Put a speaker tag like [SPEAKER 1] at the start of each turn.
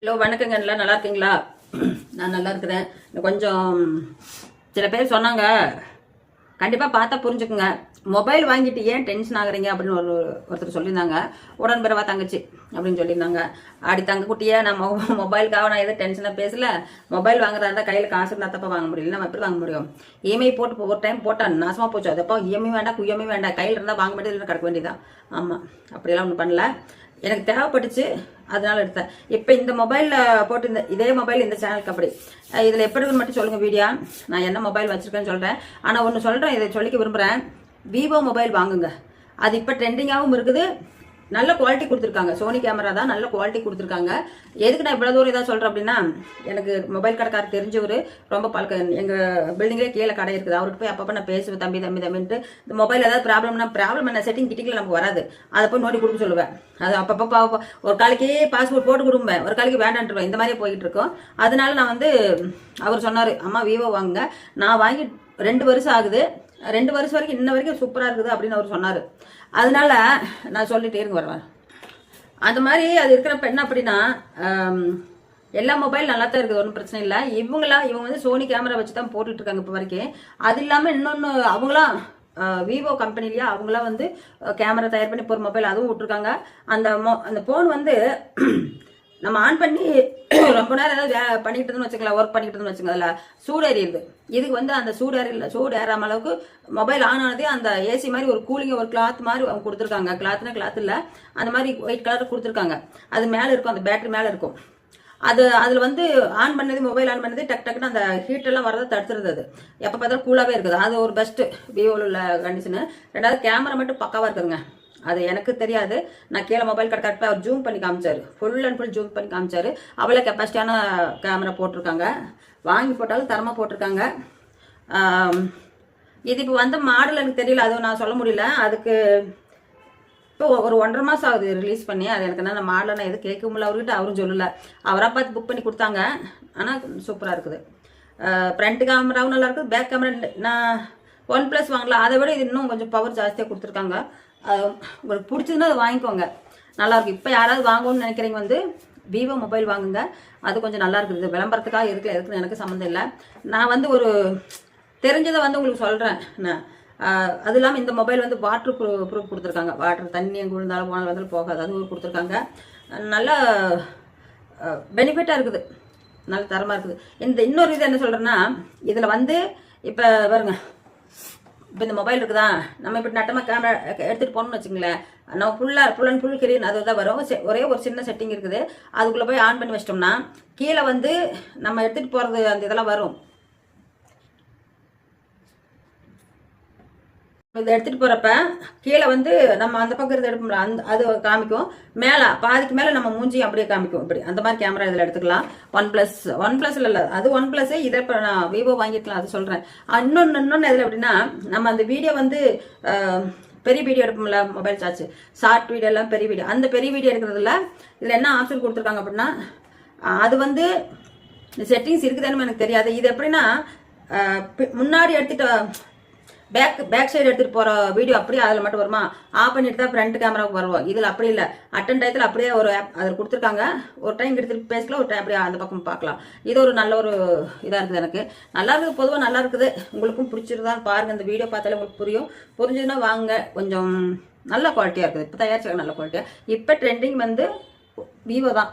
[SPEAKER 1] Hello வணக்கங்க. எல்லாம் நல்லா இருக்கீங்களா? நான் நல்லா இருக்கிறேன். கொஞ்சம் சில பேர் சொன்னாங்க. கண்டிப்பாக பார்த்தா புரிஞ்சுக்குங்க. மொபைல் வாங்கிட்டு ஏன் டென்ஷன் ஆகுறீங்க? அப்படின்னு ஒரு ஒருத்தர் சொல்லியிருந்தாங்க. உடன்பிறவா தங்கச்சி அப்படின்னு சொல்லியிருந்தாங்க. அடி தங்க குட்டியே நான் மொ- மொபைலுக்காக நான் எதுவும் டென்ஷனாக பேசல. மொபைல் வாங்குறதா இருந்தால் கையில் காசு இருந்தால் தப்பா வாங்க முடியல நம்ம எப்படி வாங்க முடியும்? இஎம்ஐ போட்டு ஒரு டைம் போட்டான் நாசமாக போச்சு. அதப்போ இஎம்ஐ வேண்டாம் குஎம்ஐ வேண்டாம். கையில் இருந்தால் வாங்க வேண்டியது இல்லை கிடக்க வேண்டியதான் ஆமாம் அப்படியெல்லாம் ஒன்றும் பண்ணல. எனக்கு தேவைப்பட்டுச்சு அதனால எடுத்தேன். இப்போ இந்த மொபைலில் போட்டு இந்த இதே மொபைல் இந்த சேனலுக்கு அப்படி. இதில் எப்படி மட்டும் சொல்லுங்கள் வீடியோ. நான் என்ன மொபைல் வச்சுருக்கேன்னு சொல்கிறேன் ஆனால் ஒன்று சொல்கிறேன் இதை சொல்லிக்க விரும்புகிறேன் விவோ மொபைல் வாங்குங்க. அது இப்போ ட்ரெண்டிங்காகவும் இருக்குது. நல்ல குவாலிட்டி கொடுத்துருக்காங்க. சோனி கேமரா தான் நல்ல குவாலிட்டி கொடுத்துருக்காங்க. எதுக்கு நான் இவ்வளோ தூரம் இதாக சொல்கிறேன் அப்படின்னா எனக்கு மொபைல் கடைக்காரர் தெரிஞ்சவர் ரொம்ப பழக்க எங்கள் பில்டிங்லேயே கீழே கடை இருக்குது. அவருக்கு போய் அப்பப்போ நான் பேசுவேன் தம்பி தம்பி தம்பின்ட்டு. இந்த மொபைல் ஏதாவது ப்ராப்ளம்னா ப்ராப்ளம் என்ன? செட்டிங் கிட்டிக்கல நமக்கு வராது. அதை போய் நோட்டி கொடுக்க சொல்லுவேன். அது அப்பப்போ பா- ஒரு காலைக்கே பாஸ்போர்ட் போட்டு கொடுப்பேன். ஒரு காலைக்கு வேண்டான்ட்டுருவேன் இந்த மாதிரியே போயிட்டு இருக்கோம் அதனால நான் வந்து அவர் சொன்னார் அம்மா விவோ வாங்குங்க. நான் வாங்கி ரெண்டு வருஷம் ஆகுது. ரெண்டு வருஷம் வரைக்கும் இன்ன வரைக்கும் சூப்பராக இருக்குது அப்படின்னு அவர் சொன்னார். அதனால நான் சொல்லிட்டே இருங்க வருவேன் அந்த மாதிரி அது இருக்கிற பெண் அப்படின்னா எல்லா மொபைல் நல்லா தான் இருக்குது ஒன்றும் பிரச்சனை இல்லை. இவங்களா இவங்க வந்து சோனி கேமரா வச்சு தான் போட்டுட்டு இருக்காங்க இப்போ வரைக்கும். அது இல்லாமல் இன்னொன்று அவங்களாம் விவோ கம்பெனிலேயே அவங்களாம் வந்து கேமரா தயார் பண்ணி போகிற மொபைல் அதுவும் விட்ருக்காங்க அந்த மொ அந்த ஃபோன் வந்து நம்ம ஆன் பண்ணி ரொம்ப நேரம் ஏதாவது வே- பண்ணிக்கிட்டு இருந்தோம்னு வச்சுக்கலாம் ஒர்க் பண்ணிக்கிட்டு இருந்தோம்னு வச்சுக்கோங்களா சூடேறிடுது சூடு இதுக்கு வந்து அந்த சூடு சூடு ஏறாம அளவுக்கு மொபைல் ஆன் ஆனதே அந்த ஏசி மாதிரி ஒரு கூலிங்க ஒரு கிளாத் மாதிரி அவங்க கொடுத்துருக்காங்க. கிளாத்னா கிளாத் இல்லை. அந்த மாதிரி ஒயிட் கலர் கொடுத்துருக்காங்க. அது மேலே இருக்கும் அந்த பேட்டரி மேலே இருக்கும். அது அதில் வந்து ஆன் பண்ணது மொபைல் ஆன் பண்ணது டக் டக்குன்னு அந்த ஹீட்டெல்லாம் வரதை தடுத்துருது அது. எப்போ பார்த்தாலும் கூலாகவே இருக்குது. அது ஒரு பெஸ்ட்டு விவோவில் உள்ள கண்டிஷனு ரெண்டாவது கேமரா மட்டும் பக்காவாக இருக்குதுங்க. அது எனக்கு தெரியாது. நான் கீழே மொபைல் கரெக்டாக அவர் ஜூம் பண்ணி காமிச்சாரு. ஃபுல் அண்ட் ஃபுல் ஜூம் பண்ணி காமிச்சாரு. அவ்வளோ கெப்பாசிட்டியான கேமரா போட்டிருக்காங்க. வாங்கி போட்டாலும் தரமாக போட்டிருக்காங்க. இது இப்போ வந்த மாடல் எனக்கு தெரியல. அதுவும் நான் சொல்ல முடியல. அதுக்கு இப்போ ஒரு ஒன்றரை மாதம் ஆகுது ரிலீஸ் பண்ணி. அது எனக்கு என்ன மாடலை நான் எதுவும் கேட்க முடியல. அவர்கிட்ட அவரும் சொல்லலை. அவராக பார்த்து புக் பண்ணி கொடுத்தாங்க. ஆனால் சூப்பராக இருக்குது. ஃப்ரண்ட் கேமராவும் நல்லா இருக்குது. பேக் கேமரா நான் ஒன் ப்ளஸ் வாங்கலாம் அதை விட இது இன்னும் கொஞ்சம் பவர் ஜாஸ்தியாக கொடுத்துருக்காங்க. உங்களுக்கு பிடிச்சதுன்னா அதை வாங்கிக்கோங்க. நல்லாயிருக்கும் இப்போ யாராவது வாங்கணும்னு நினைக்கிறீங்க வந்து விவோ மொபைல் வாங்குங்க. அது கொஞ்சம் நல்லா இருக்குது விளம்பரத்துக்காக எதுக்கு எதுக்குன்னு எனக்கு சம்மந்தம் இல்லை. நான் வந்து ஒரு தெரிஞ்சதை வந்து உங்களுக்கு சொல்கிறேன் நான் அது இல்லாமல் இந்த மொபைல் வந்து வாட்ரு ப்ரூ ப்ரூஃப் கொடுத்துருக்காங்க. வாட்டர் தண்ணி எங்கே விழுந்தாலும் போனாலும் வந்தாலும் போகாது. அதுவும் கொடுத்துருக்காங்க. நல்லா பெனிஃபிட்டாக இருக்குது. நல்ல தரமாக இருக்குது. இந்த இன்னொரு இது என்ன சொல்கிறேன்னா இதில் வந்து இப்போ பாருங்க. இப்போ இந்த மொபைல் இருக்குதா? நம்ம இப்படி நட்டமாக கேமரா எடுத்துகிட்டு போகணும்னு வச்சுங்களேன் நம்ம ஃபுல்லாக ஃபுல் அண்ட் ஃபுல் கிரீன் அது தான் வரும். செ- ஒரே ஒரு சின்ன செட்டிங் இருக்குது. அதுக்குள்ளே போய் ஆன் பண்ணி வச்சிட்டோம்னா கீழே வந்து நம்ம எடுத்துகிட்டு போகிறது அந்த இதெல்லாம் வரும். இதை எடுத்துகிட்டு போகிறப்ப கீழே வந்து நம்ம அந்த பக்கம் இருந்து எடுப்போம்ல அந்த அது காமிக்கும். மேலே பாதிக்கு மேலே நம்ம மூஞ்சி அப்படியே காமிக்கும். இப்படி அந்த மாதிரி கேமரா இதில் எடுத்துக்கலாம். ஒன் ப்ளஸ் ஒன் ப்ளஸ்ல இல்லை அது ஒன் ப்ளஸ்ஸே இதை இப்போ நான் விவோ வாங்கிக்கலாம் அது சொல்கிறேன் இன்னொன்று இன்னொன்று இதில் எப்படின்னா நம்ம அந்த வீடியோ வந்து பெரிய வீடியோ எடுப்போம்ல மொபைல் சார்ஜ் ஷார்ட் வீடியோ எல்லாம் பெரிய வீடியோ அந்த பெரிய வீடியோ எடுக்கிறதுல இதில் என்ன ஆப்ஷன் கொடுத்துருக்காங்க அப்படின்னா அது வந்து செட்டிங்ஸ் இருக்குதுன்னு எனக்கு தெரியாது. இது எப்படின்னா முன்னாடி எடுத்துகிட்ட பேக் பேக் சைடு எடுத்துகிட்டு போகிற வீடியோ அப்படியே அதில் மட்டும் வருமா? ஆஃப் பண்ணிட்டு தான் ஃப்ரண்ட் கேமராவுக்கு வருவோம். இதில் அப்படி இல்லை. அட்டன் டயத்தில் அப்படியே ஒரு ஆப் அதில் கொடுத்துருக்காங்க. ஒரு டைம் எடுத்துகிட்டு பேசலாம் ஒரு டைம் அப்படியே அந்த பக்கம் பார்க்கலாம். இது ஒரு நல்ல ஒரு இதாக இருக்குது எனக்கு. நல்லா இருக்குது பொதுவாக நல்லா இருக்குது. உங்களுக்கும் பிடிச்சிருந்தா பாருங்கள் இந்த வீடியோ பார்த்தாலே உங்களுக்கு புரியும். புரிஞ்சதுன்னா வாங்க. கொஞ்சம் நல்ல குவாலிட்டியாக இருக்குது. இப்போ தயாரிச்சாங்க நல்ல குவாலிட்டியாக இப்போ ட்ரெண்டிங் வந்து விவோ தான்.